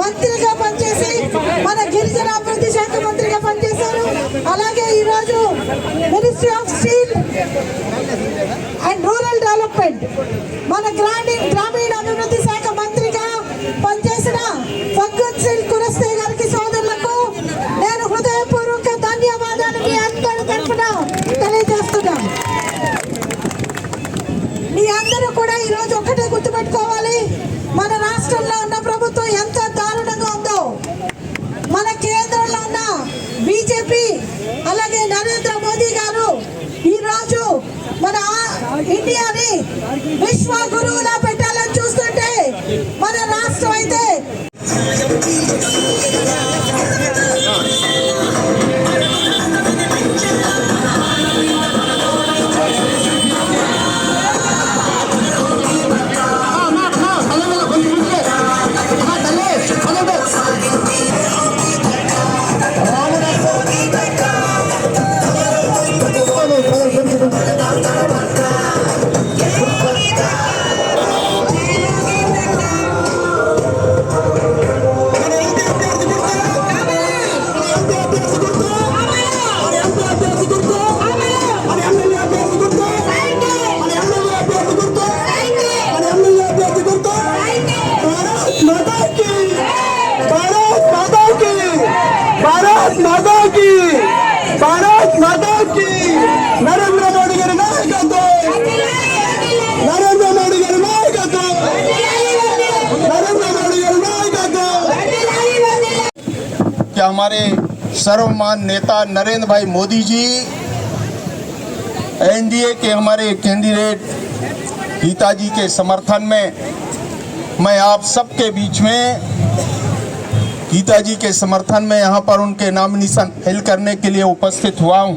మంత్రిగా పనిచేసి మన గిరిజన అభివృద్ధి శాఖ మంత్రిగా పనిచేశారు. అలాగే ఈరోజు ministry of steel and rural development మన గ్రామీణ గ్రామీణ అభివృద్ధి శాఖ మంత్రిగా పనిచేసిన ఫగ్గత్ సింగ్ కురస్తే గారికి సోదరులకు నేను హృదయపూర్వక ధన్యవాదాలు మీ అందరి తరఫున తెలియజేస్తున్నాను. మీ అందరూ కూడా ఈరోజు ఒక్కటే గుర్తుపెట్టుకోవాలి. माता की, भारत माता की, नरेंद्र मोदी गारी नायकत्व तो, नरेंद्र मोदी गारी नायकत्व तो, नरेंद्र मोदी गारी नायकत्व कि हमारे सर्वमान नेता नरेंद्र भाई मोदी जी, एनडीए के हमारे कैंडिडेट गीता जी के समर्थन में, मैं आप सबके बीच में गीता जी के समर्थन में यहाँ पर उनके नाम निशान फैल करने के लिए उपस्थित हुआ हूँ।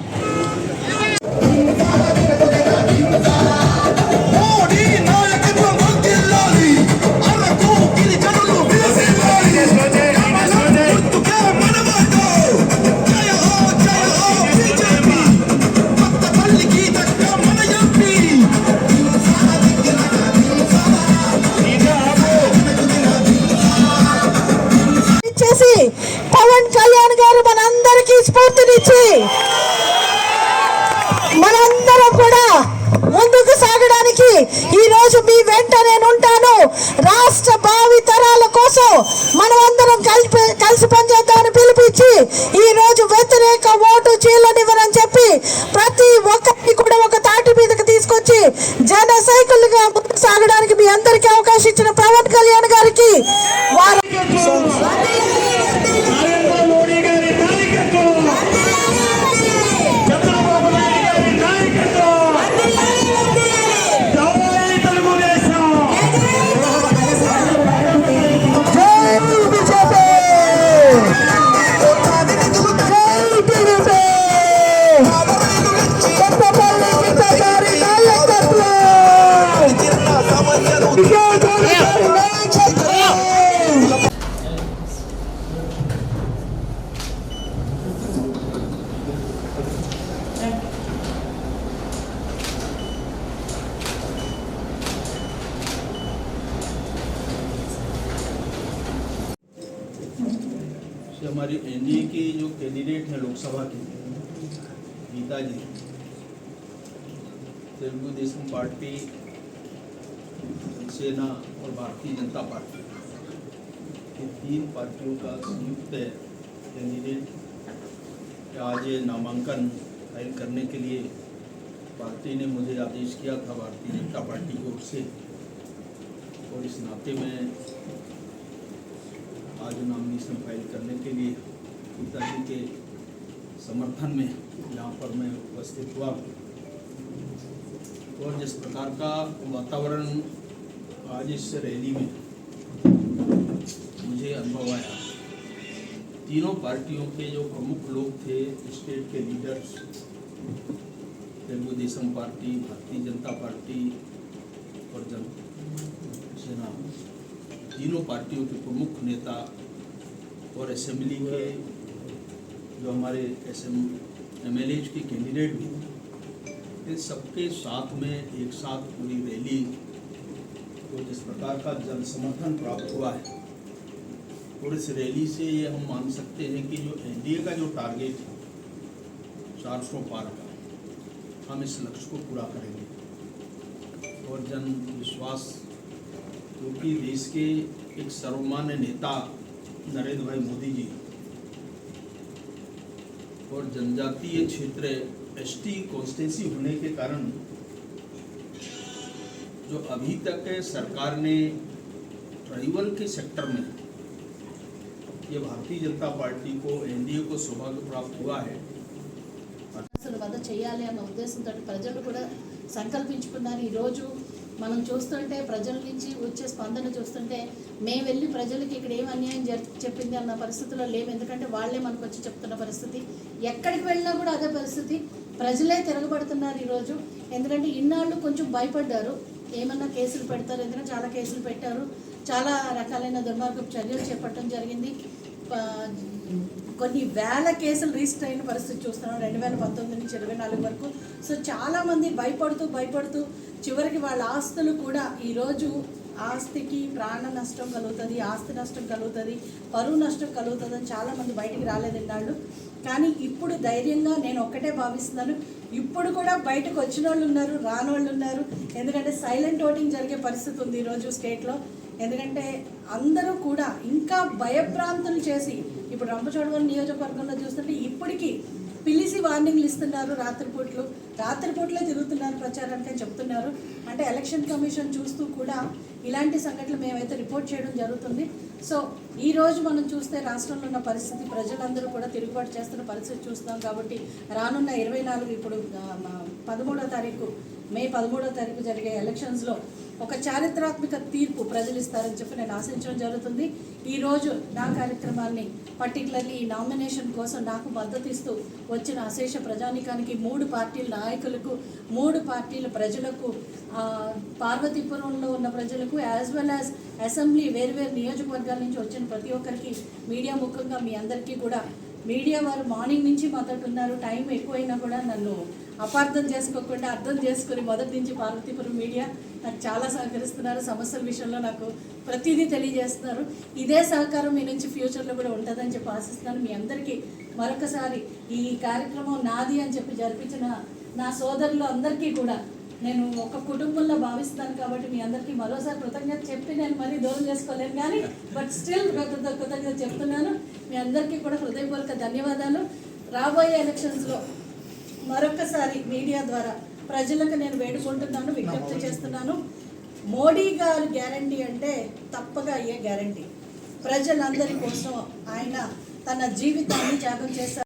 రోజు మీ వెంట నేను ఉంటాను రాష్ట్ర భావి తరాల కోసం మనమందరం కలిపి కలిసి పనిచేద్దామని పిలిపించి ఈ రోజు వ్యతిరేక ఓటు చీలనివ్వరని చెప్పి ప్రతి ఒక్కరిని కూడా ఒక తాటి మీదకి తీసుకొచ్చి జన సైకిల్గా ముందుకు సాగడానికి మీ అందరికీ అవకాశం ఇచ్చిన పవన్ కళ్యాణ్ గారికి వారు हमारी एनडीए की जो कैंडिडेट हैं लोकसभा के गीता जी तेलुगु देशम पार्टी सेना और भारतीय जनता पार्टी। ये तीन पार्टियों का संयुक्त कैंडिडेट आज नामांकन फ़ाइल करने के लिए पार्टी ने मुझे आदेश किया था, भारतीय जनता पार्टी की ओर से। और इस नाते में आज नॉमिनेशन फ़ाइल करने के लिए पिताजी के समर्थन में यहाँ पर मैं उपस्थित हुआ। और जिस प्रकार का वातावरण आज इस रैली में मुझे अनुभव आया। तीनों पार्टियों के जो प्रमुख लोग थे, स्टेट के leaders, Telugu Desam party, Bharatiya Janata party और जन सेना, तीनों पार्टियों के प्रमुख नेता और असेंबली के जो हमारे एम एल के कैंडिडेट भी इन सबके साथ में एक साथ पूरी रैली को जिस प्रकार का जन समर्थन प्राप्त हुआ है और इस रैली से ये हम मान सकते हैं कि जो एनडीए का जो टारगेट है, चार सौ पार का, हम इस लक्ष्य को पूरा करेंगे। और जन विश्वास क्योंकि तो देश के एक सर्वमान्य नेता नरेंद्र भाई मोदी जी, और जनजातीय क्षेत्र एसटी कॉन्स्टिट्यूंसी होने के कारण जो अभी तक सरकार ने ट्राइबल के सेक्टर में ये भारतीय जनता पार्टी को एनडीए को सौभाग्य प्राप्त हुआ है అసలు వద్ద చేయాలి అన్న ఉద్దేశంతో ప్రజలు కూడా సంకల్పించుకున్నారు ఈరోజు మనం చూస్తుంటే ప్రజల నుంచి వచ్చే స్పందన చూస్తుంటే మేము వెళ్ళి ప్రజలకి ఇక్కడ ఏం అన్యాయం జరి చెప్పింది అన్న పరిస్థితిలో లేవు ఎందుకంటే వాళ్ళే మనకు వచ్చి చెప్తున్న పరిస్థితి ఎక్కడికి వెళ్ళినా కూడా అదే పరిస్థితి ప్రజలే తిరగబడుతున్నారు ఈరోజు ఎందుకంటే ఇన్నాళ్ళు కొంచెం భయపడ్డారు ఏమన్నా కేసులు పెడతారు ఎందుకంటే చాలా కేసులు పెట్టారు. చాలా రకాలైన దుర్మార్గపు చర్యలు చేపట్టడం జరిగింది. కొన్ని వేల కేసులు రిజిస్టర్ అయిన పరిస్థితి చూస్తున్నాం. రెండు వేల పంతొమ్మిది నుంచి ఇరవై నాలుగు వరకు. సో చాలామంది భయపడుతూ భయపడుతూ చివరికి వాళ్ళ ఆస్తులు కూడా ఈరోజు ఆస్తికి ప్రాణ నష్టం కలుగుతుంది ఆస్తి నష్టం కలుగుతుంది పరువు నష్టం కలుగుతుంది అని చాలామంది బయటికి రాలేదన్నాళ్ళు. కానీ ఇప్పుడు ధైర్యంగా నేను ఒక్కటే భావిస్తున్నాను. ఇప్పుడు కూడా బయటకు వచ్చిన వాళ్ళు ఉన్నారు రాని వాళ్ళు ఉన్నారు. ఎందుకంటే సైలెంట్ ఓటింగ్ జరిగే పరిస్థితి ఉంది ఈరోజు స్టేట్లో. ఎందుకంటే అందరూ కూడా ఇంకా భయభ్రాంతులు చేసి ఇప్పుడు రంపచోడవరం నియోజకవర్గంలో చూస్తుంటే ఇప్పటికీ పిలిచి వార్నింగ్లు ఇస్తున్నారు రాత్రిపూట్లు రాత్రిపూట్లే తిరుగుతున్నారు ప్రచారానికి అని చెప్తున్నారు. అంటే ఎలక్షన్ కమిషన్ చూస్తూ కూడా ఇలాంటి సంఘటనలు మేమైతే రిపోర్ట్ చేయడం జరుగుతుంది. సో ఈ రోజు మనం చూస్తే రాష్ట్రంలో ఉన్న పరిస్థితి ప్రజలందరూ కూడా తిరుగుబాటు చేస్తున్న పరిస్థితి చూస్తున్నాం కాబట్టి రానున్న ఇరవై నాలుగు ఇప్పుడు పదమూడో తారీఖు మే పదమూడో తారీఖు జరిగే ఎలక్షన్స్లో ఒక చారిత్రాత్మక తీర్పు ప్రజలు ఇస్తారని చెప్పి నేను ఆశించడం జరుగుతుంది. ఈరోజు నా కార్యక్రమాన్ని పర్టికులర్లీ ఈ నామినేషన్ కోసం నాకు మద్దతు ఇస్తూ వచ్చిన అశేష ప్రజానికానికి మూడు పార్టీల నాయకులకు మూడు పార్టీల ప్రజలకు పార్వతీపురంలో ఉన్న ప్రజలకు యాజ్ వెల్ యాజ్ అసెంబ్లీ వేరువేరు నియోజకవర్గాల నుంచి వచ్చిన ప్రతి ఒక్కరికి మీడియా ముఖంగా మీ అందరికీ కూడా మీడియా వారు మార్నింగ్ నుంచి మొదటి ఉన్నారు టైం ఎక్కువైనా కూడా నన్ను అపార్థం చేసుకోకుండా అర్థం చేసుకుని మొదటి నుంచి పార్వతీపురం మీడియా నాకు చాలా సహకరిస్తున్నారు. సమస్యల విషయంలో నాకు ప్రతిదీ తెలియజేస్తున్నారు. ఇదే సహకారం మీ నుంచి ఫ్యూచర్లో కూడా ఉంటుందని చెప్పి ఆశిస్తున్నాను. మీ అందరికీ మరొకసారి ఈ కార్యక్రమం నాది అని చెప్పి జరిపించిన నా సోదరులు అందరికీ కూడా నేను ఒక కుటుంబంలో భావిస్తాను కాబట్టి మీ అందరికీ మరోసారి కృతజ్ఞత చెప్పి నేను మరీ దూరం చేసుకోలేను కానీ బట్ స్టిల్ కృతజ్ఞత చెప్తున్నాను. మీ అందరికీ కూడా హృదయపూర్వక ధన్యవాదాలు. రాబోయే ఎలక్షన్స్లో మరొకసారి మీడియా ద్వారా ప్రజలకు నేను వేడుకుంటున్నాను విజ్ఞప్తి చేస్తున్నాను. మోడీ గారు గ్యారంటీ అంటే తప్పగా అయ్యే గ్యారంటీ? ప్రజలందరి కోసం ఆయన తన జీవితాన్ని త్యాగం చేశారు.